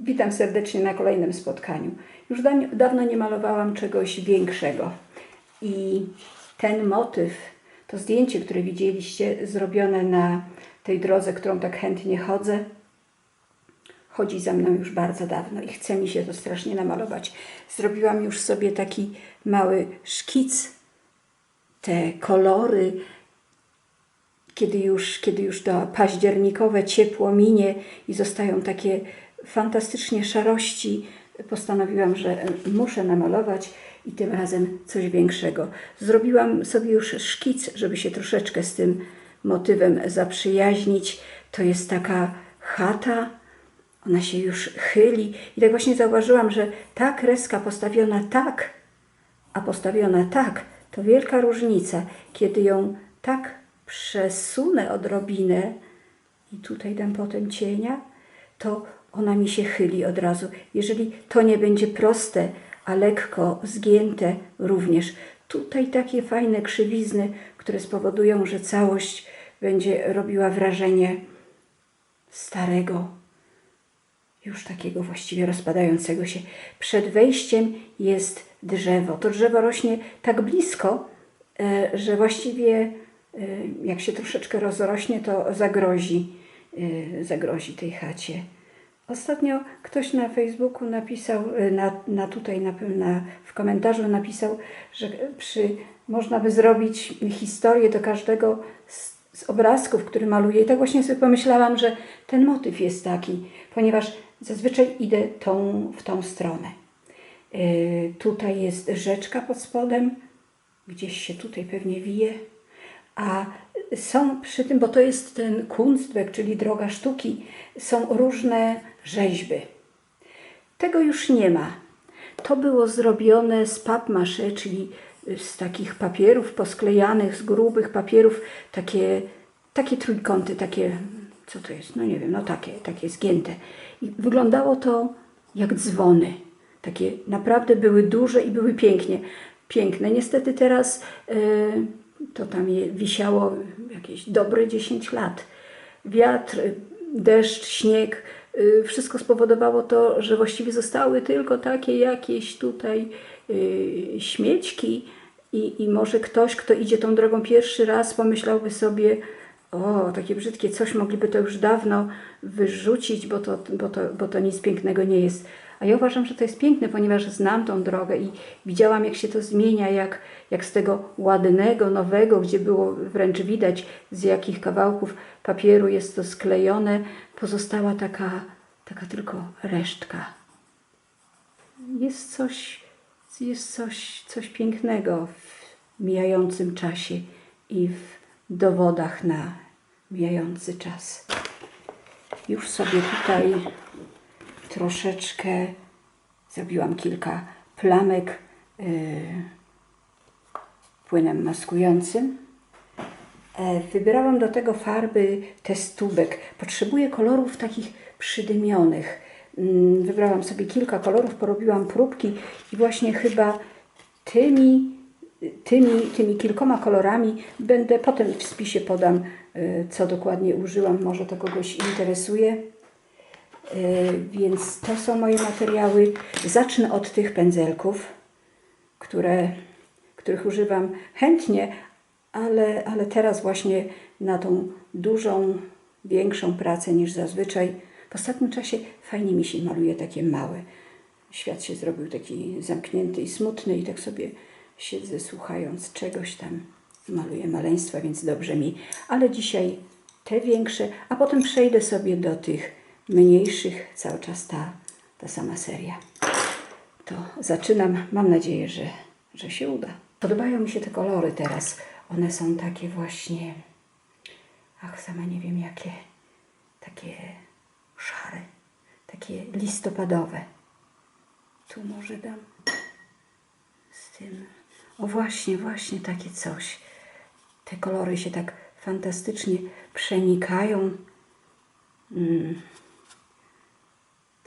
Witam serdecznie na kolejnym spotkaniu. Już da- dawno nie malowałam czegoś większego. I ten motyw, to zdjęcie, które widzieliście, zrobione na tej drodze, którą tak chętnie chodzę, chodzi za mną już bardzo dawno i chce mi się to strasznie namalować. Zrobiłam już sobie taki mały szkic, te kolory, kiedy już, kiedy już to październikowe ciepło minie i zostają takie fantastycznie szarości, postanowiłam, że muszę namalować i tym razem coś większego. Zrobiłam sobie już szkic, żeby się troszeczkę z tym motywem zaprzyjaźnić. To jest taka chata, ona się już chyli i tak właśnie zauważyłam, że ta kreska postawiona tak, a postawiona tak, to wielka różnica. Kiedy ją tak przesunę odrobinę i tutaj dam potem cienia, to ona mi się chyli od razu. Jeżeli to nie będzie proste, a lekko zgięte również. Tutaj takie fajne krzywizny, które spowodują, że całość będzie robiła wrażenie starego, już takiego właściwie rozpadającego się. Przed wejściem jest drzewo. To drzewo rośnie tak blisko, e, że właściwie e, jak się troszeczkę rozrośnie, to zagrozi, e, zagrozi tej chacie. Ostatnio ktoś na Facebooku napisał, e, na, na tutaj na, w komentarzu napisał, że przy, można by zrobić historię do każdego z, z obrazków, który maluje. I tak właśnie sobie pomyślałam, że ten motyw jest taki, ponieważ zazwyczaj idę tą, w tą stronę. E, tutaj jest rzeczka pod spodem, gdzieś się tutaj pewnie wije, a są przy tym, bo to jest ten Kunstwerk, czyli droga sztuki, są różne rzeźby. Tego już nie ma. To było zrobione z papier-mâché, czyli z takich papierów posklejanych, z grubych papierów, takie, takie trójkąty, takie, co to jest, no nie wiem, no takie, takie zgięte. I wyglądało to jak dzwony. Takie naprawdę były duże i były pięknie, piękne. Niestety teraz e, to tam je wisiało jakieś dobre 10 lat. Wiatr, deszcz, śnieg, wszystko spowodowało to, że właściwie zostały tylko takie jakieś tutaj y, śmiećki i, i może ktoś, kto idzie tą drogą pierwszy raz, pomyślałby sobie, o, takie brzydkie coś, mogliby to już dawno wyrzucić, bo to, bo to, bo to nic pięknego nie jest. A ja uważam, że to jest piękne, ponieważ znam tą drogę i widziałam, jak się to zmienia, jak, jak z tego ładnego, nowego, gdzie było wręcz widać, z jakich kawałków papieru jest to sklejone, pozostała taka, taka tylko resztka. Jest coś, jest coś, coś pięknego w mijającym czasie i w dowodach na mijający czas. Już sobie tutaj troszeczkę zrobiłam kilka plamek yy, płynem maskującym. E, Wybierałam do tego farby testubek. Potrzebuję kolorów takich przydymionych. Mm, Wybrałam sobie kilka kolorów, porobiłam próbki i właśnie chyba tymi, tymi, tymi kilkoma kolorami będę, potem w spisie podam, y, co dokładnie użyłam, może to kogoś interesuje. Y, Więc to są moje materiały. Zacznę od tych pędzelków, które, których używam chętnie, ale, ale teraz właśnie na tą dużą, większą pracę niż zazwyczaj. W ostatnim czasie fajnie mi się maluje takie małe. Świat się zrobił taki zamknięty i smutny i tak sobie siedzę słuchając czegoś tam. Maluję maleństwa, więc dobrze mi. Ale dzisiaj te większe, a potem przejdę sobie do tych mniejszych. Cały czas ta, ta sama seria. To zaczynam. Mam nadzieję, że, że się uda. Podobają mi się te kolory teraz. One są takie właśnie, ach, sama nie wiem jakie, takie szare, takie listopadowe. Tu może dam z tym. O właśnie, właśnie takie coś. Te kolory się tak fantastycznie przenikają. Mm.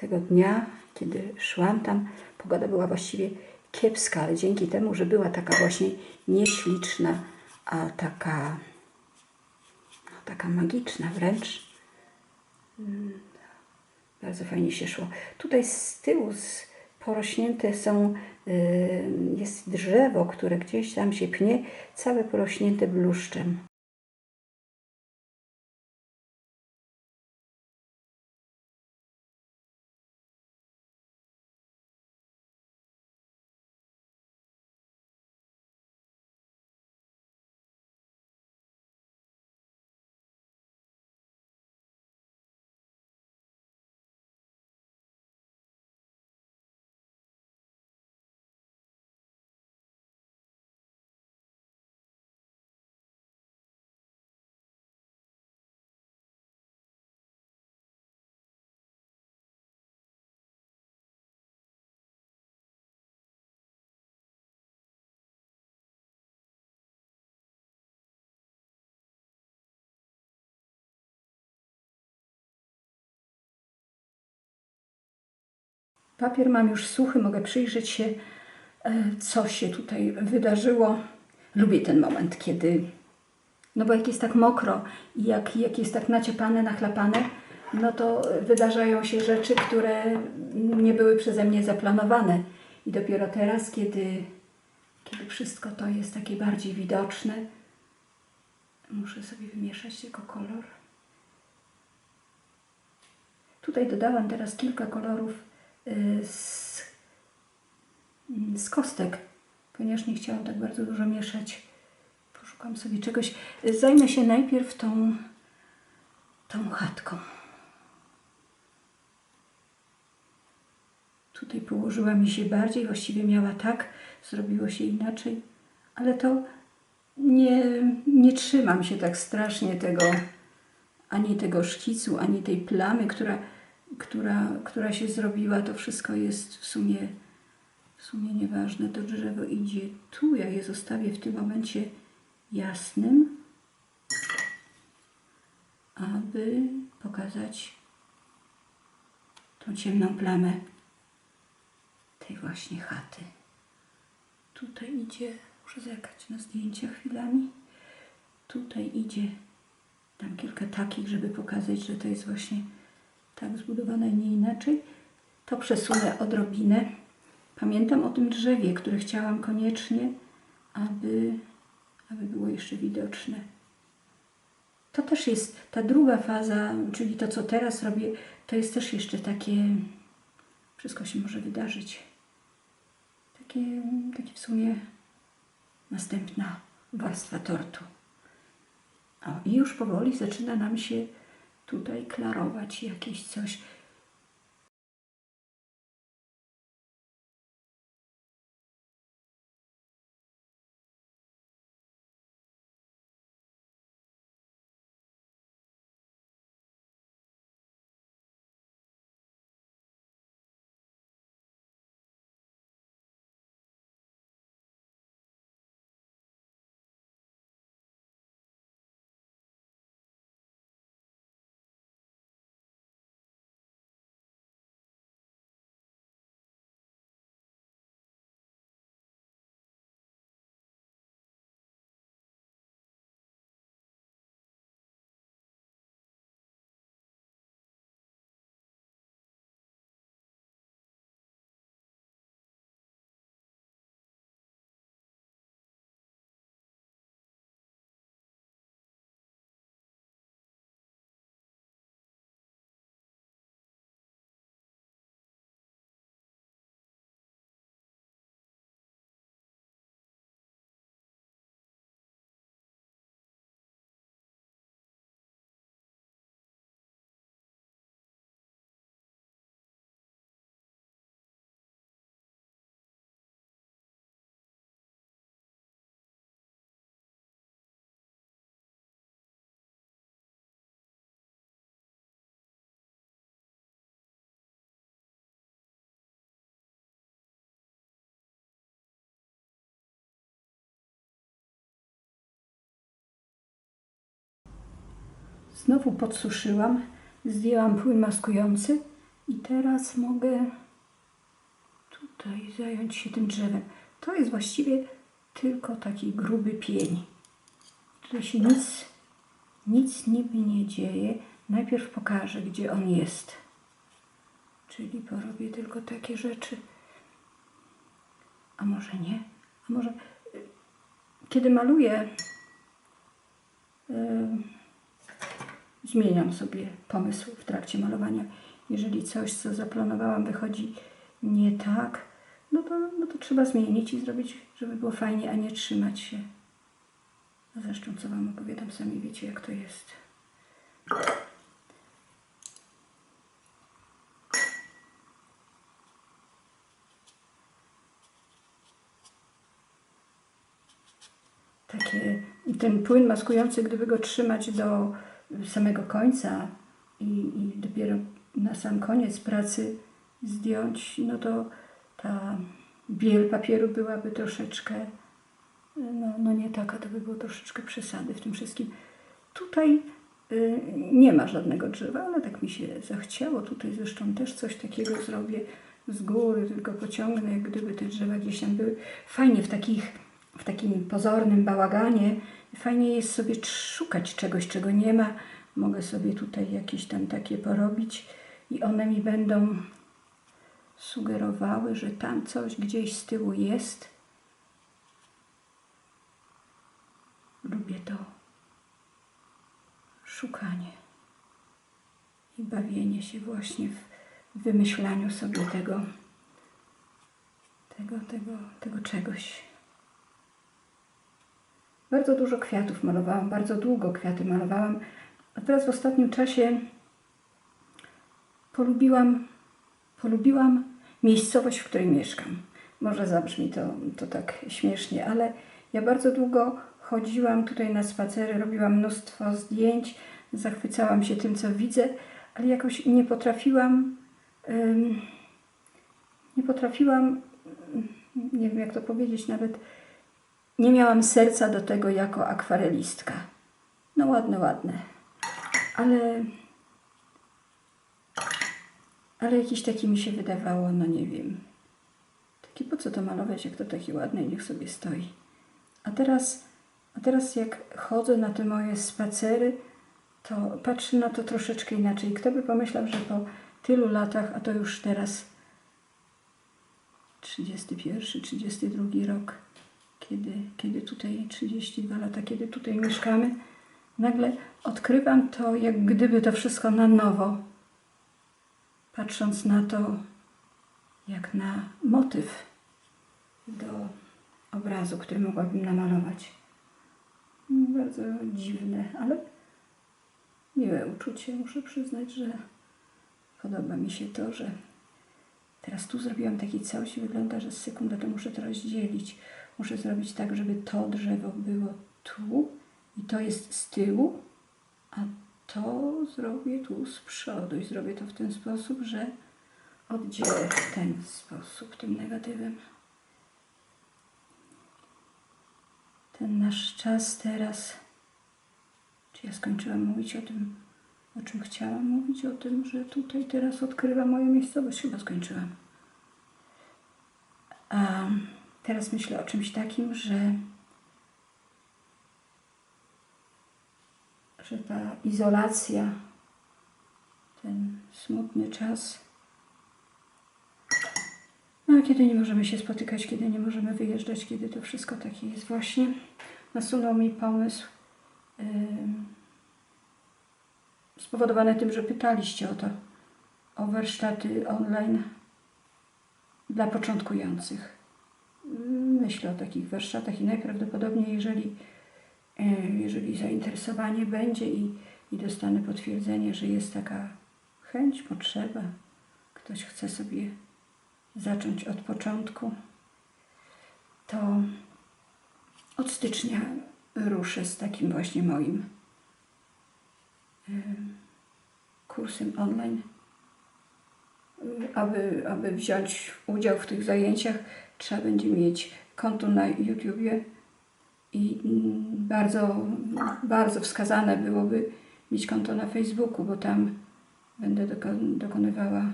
Tego dnia, kiedy szłam tam, pogoda była właściwie kiepska, ale dzięki temu, że była taka właśnie nieśliczna, a taka, no, taka magiczna wręcz, mm, Bardzo fajnie się szło. Tutaj z tyłu porośnięte są, y, jest drzewo, które gdzieś tam się pnie, całe porośnięte bluszczem. Papier mam już suchy, mogę przyjrzeć się, e, co się tutaj wydarzyło. Lubię ten moment, kiedy. No bo jak jest tak mokro i jak, jak jest tak naciepane, nachlapane, no to wydarzają się rzeczy, które nie były przeze mnie zaplanowane. I dopiero teraz, kiedy, kiedy wszystko to jest takie bardziej widoczne, muszę sobie wymieszać tylko kolor. Tutaj dodałam teraz kilka kolorów z, z kostek, ponieważ nie chciałam tak bardzo dużo mieszać. Poszukam sobie czegoś. Zajmę się najpierw tą, tą chatką. Tutaj położyła mi się bardziej, właściwie miała tak, zrobiło się inaczej, ale to nie, nie trzymam się tak strasznie tego, ani tego szkicu, ani tej plamy, która, która, która się zrobiła. To wszystko jest w sumie, w sumie nieważne. To drzewo idzie tu, ja je zostawię w tym momencie jasnym, aby pokazać tą ciemną plamę tej właśnie chaty. Tutaj idzie, muszę zerkać na zdjęcia chwilami. Tutaj idzie, dam kilka takich, żeby pokazać, że to jest właśnie tak zbudowane, nie inaczej. To przesunę odrobinę. Pamiętam o tym drzewie, które chciałam koniecznie, aby, aby było jeszcze widoczne. To też jest ta druga faza, czyli to, co teraz robię, to jest też jeszcze takie, wszystko się może wydarzyć. Takie, takie w sumie następna warstwa tortu. O, i już powoli zaczyna nam się tutaj klarować jakieś coś. Znowu podsuszyłam, zdjęłam płyn maskujący i teraz mogę tutaj zająć się tym drzewem. To jest właściwie tylko taki gruby pień. Tutaj się nic, nic niby nie dzieje. Najpierw pokażę, gdzie on jest. Czyli porobię tylko takie rzeczy. A może nie? A może y, kiedy maluję, y, zmieniam sobie pomysł w trakcie malowania. Jeżeli coś, co zaplanowałam, wychodzi nie tak, no to, no to trzeba zmienić i zrobić, żeby było fajnie, a nie trzymać się. A zresztą, co Wam opowiadam, sami wiecie, jak to jest. takie, ten płyn maskujący, gdyby go trzymać do samego końca i, i dopiero na sam koniec pracy zdjąć, no to ta biel papieru byłaby troszeczkę, no, no nie taka, to by było troszeczkę przesady w tym wszystkim. Tutaj y, nie ma żadnego drzewa, ale tak mi się zachciało. Tutaj zresztą też coś takiego zrobię z góry, tylko pociągnę, jak gdyby te drzewa gdzieś tam były. Fajnie w takich, w takim pozornym bałaganie, fajnie jest sobie szukać czegoś, czego nie ma. Mogę sobie tutaj jakieś tam takie porobić i one mi będą sugerowały, że tam coś gdzieś z tyłu jest. Lubię to szukanie i bawienie się właśnie w wymyślaniu sobie tego, tego, tego, tego czegoś. Bardzo dużo kwiatów malowałam, bardzo długo kwiaty malowałam, a teraz w ostatnim czasie polubiłam, polubiłam miejscowość, w której mieszkam. Może zabrzmi to, to tak śmiesznie, ale ja bardzo długo chodziłam tutaj na spacery, robiłam mnóstwo zdjęć, zachwycałam się tym, co widzę, ale jakoś nie potrafiłam, nie potrafiłam, nie wiem jak to powiedzieć, nawet nie miałam serca do tego jako akwarelistka. No ładne, ładne, ale ale jakiś taki mi się wydawało, no nie wiem. Taki po co to malować, jak to taki ładny i niech sobie stoi. A teraz, a teraz jak chodzę na te moje spacery, to patrzę na to troszeczkę inaczej. Kto by pomyślał, że po tylu latach, a to już teraz 31, 32 rok, kiedy, kiedy tutaj 32 lata, kiedy tutaj mieszkamy, nagle odkrywam to, jak gdyby to wszystko na nowo patrząc na to jak na motyw do obrazu, który mogłabym namalować. Bardzo dziwne, ale miłe uczucie. Muszę przyznać, że podoba mi się to, że teraz tu zrobiłam taki całość i wygląda, że z sekundę to muszę to rozdzielić. Muszę zrobić tak, żeby to drzewo było tu i to jest z tyłu, a to zrobię tu z przodu i zrobię to w ten sposób, że oddzielę w ten sposób tym negatywem. Ten nasz czas teraz. Czy ja skończyłam mówić o tym, o czym chciałam mówić? O tym, że tutaj teraz odkrywa moją miejscowość. Chyba skończyłam. A teraz myślę o czymś takim, że że ta izolacja, ten smutny czas, no, kiedy nie możemy się spotykać, kiedy nie możemy wyjeżdżać, kiedy to wszystko takie jest właśnie, nasunął mi pomysł yy, spowodowany tym, że pytaliście o to, o warsztaty online dla początkujących. Myślę o takich warsztatach i najprawdopodobniej, jeżeli E, jeżeli zainteresowanie będzie i, i dostanę potwierdzenie, że jest taka chęć, potrzeba, ktoś chce sobie zacząć od początku, to od stycznia ruszę z takim właśnie moim e, kursem online. Aby, aby wziąć udział w tych zajęciach, trzeba będzie mieć konto na YouTubie i bardzo, bardzo wskazane byłoby mieć konto na Facebooku, bo tam będę dokonywała e,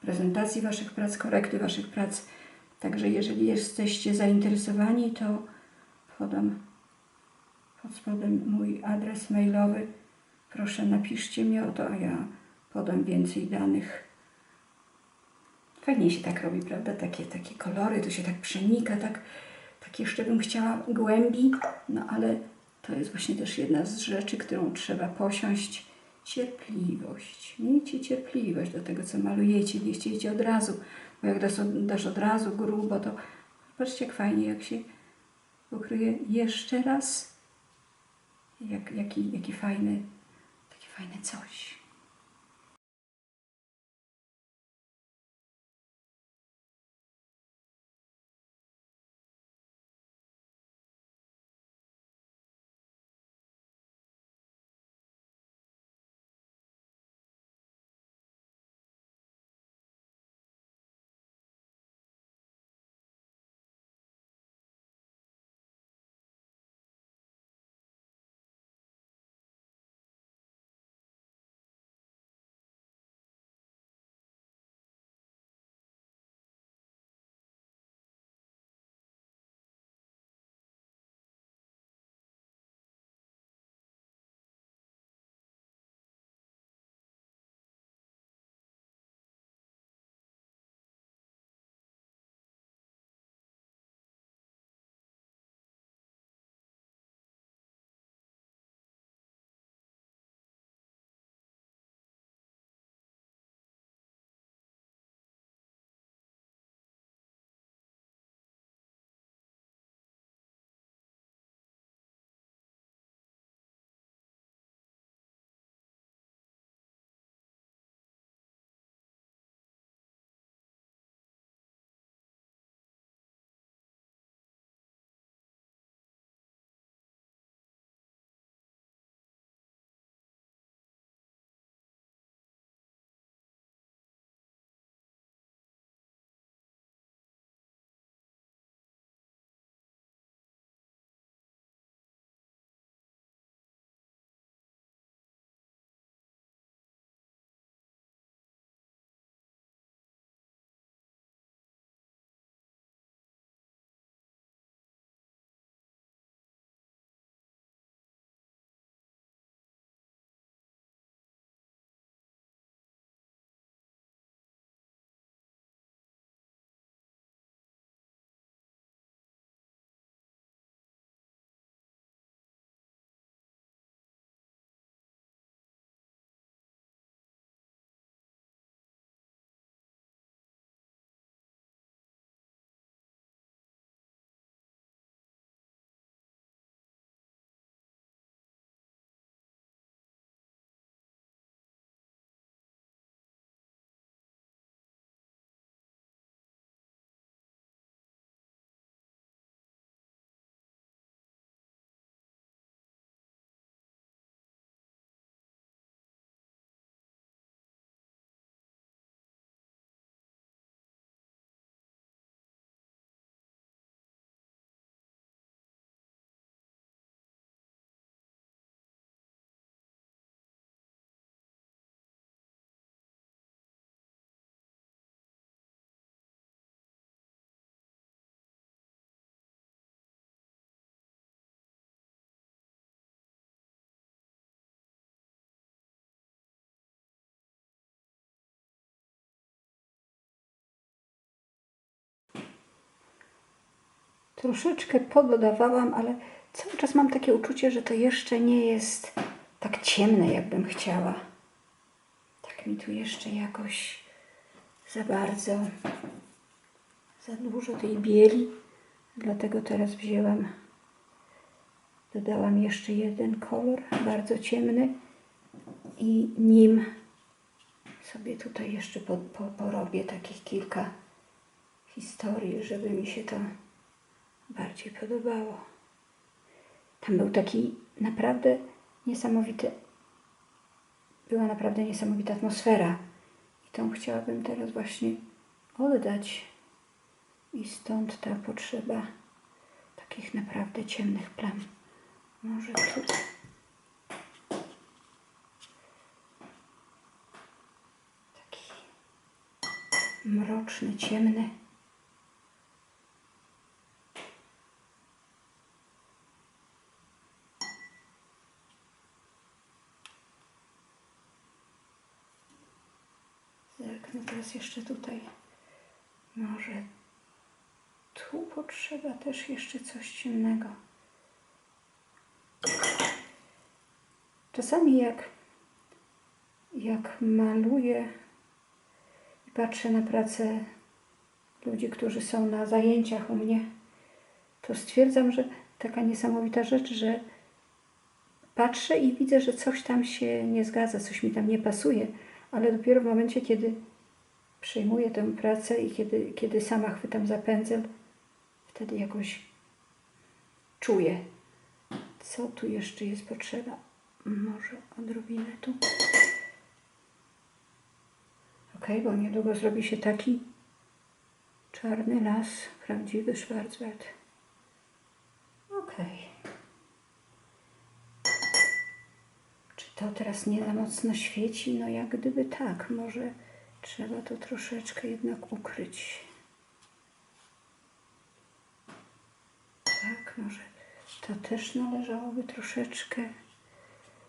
prezentacji Waszych prac, korekty Waszych prac. Także jeżeli jesteście zainteresowani, to podam pod spodem mój adres mailowy. Proszę napiszcie mi o to, a ja podam więcej danych. Fajnie się tak robi, prawda? Takie, takie kolory, to się tak przenika, tak, tak jeszcze bym chciała głębi, no ale to jest właśnie też jedna z rzeczy, którą trzeba posiąść. Cierpliwość. Miejcie cierpliwość do tego, co malujecie. Nie chciejcie od razu, bo jak dasz, dasz od razu grubo, to patrzcie jak fajnie, jak się pokryje jeszcze raz. Jak, jaki, jaki fajny, takie fajne coś. Troszeczkę pododawałam, ale cały czas mam takie uczucie, że to jeszcze nie jest tak ciemne, jakbym chciała. Tak mi tu jeszcze jakoś za bardzo, za dużo tej bieli. Dlatego teraz wzięłam, dodałam jeszcze jeden kolor, bardzo ciemny i nim sobie tutaj jeszcze po, po, porobię takich kilka historii, żeby mi się to bardziej podobało. Tam był taki naprawdę niesamowity, była naprawdę niesamowita atmosfera. I tą chciałabym teraz właśnie oddać. I stąd ta potrzeba takich naprawdę ciemnych plam. Może tu. Taki mroczny, ciemny. no teraz jeszcze tutaj. Może tu potrzeba też jeszcze coś ciemnego. Czasami jak, jak maluję i patrzę na pracę ludzi, którzy są na zajęciach u mnie, to stwierdzam, że taka niesamowita rzecz, że patrzę i widzę, że coś tam się nie zgadza, coś mi tam nie pasuje, ale dopiero w momencie, kiedy przejmuję tę pracę i kiedy, kiedy sama chwytam za pędzel, wtedy jakoś czuję, co tu jeszcze jest potrzeba. Może odrobinę tu. Ok, bo niedługo zrobi się taki czarny las, prawdziwy Schwarzwald. Okej. Czy to teraz nie za mocno świeci? No jak gdyby tak, może trzeba to troszeczkę jednak ukryć. Tak, może to też należałoby troszeczkę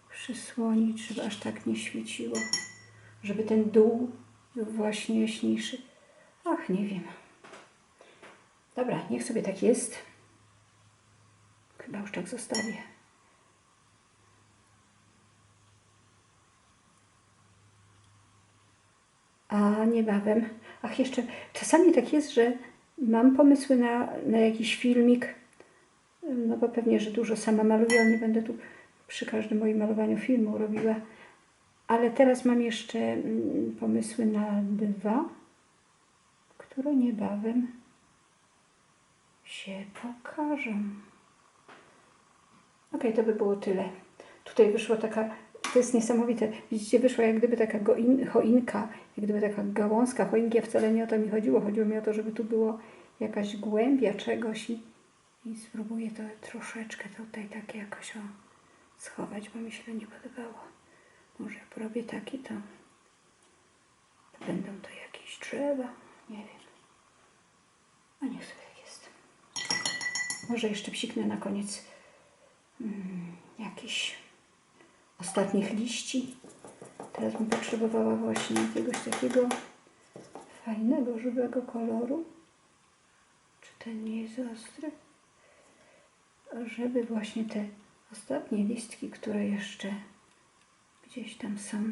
przysłonić, żeby aż tak nie świeciło. Żeby ten dół był właśnie jaśniejszy. Ach, nie wiem. Dobra, niech sobie tak jest. Chyba już tak zostawię. A niebawem, ach jeszcze, czasami tak jest, że mam pomysły na, na jakiś filmik, no bo pewnie, że dużo sama maluję, ale nie będę tu przy każdym moim malowaniu filmu robiła. Ale teraz mam jeszcze mm, pomysły na dwa, które niebawem się pokażą. Okej, to by było tyle. Tutaj wyszła taka, to jest niesamowite, widzicie, wyszła jak gdyby taka goin, choinka, jak gdyby taka gałązka choinki, a wcale nie o to mi chodziło. Chodziło mi o to, żeby tu było jakaś głębia czegoś i, i spróbuję to troszeczkę tutaj tak jakoś o, schować, bo mi się to nie podobało. Może jak porobię taki, to, to będą to jakieś drzewa, nie wiem. A niech sobie tak jest. Może jeszcze psiknę na koniec mm, jakichś ostatnich liści. Teraz bym potrzebowała właśnie jakiegoś takiego fajnego, żywego koloru. Czy ten nie jest ostry? Żeby właśnie te ostatnie listki, które jeszcze gdzieś tam są,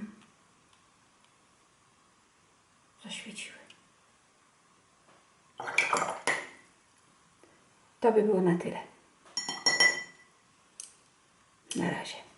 zaświeciły. To by było na tyle. Na razie.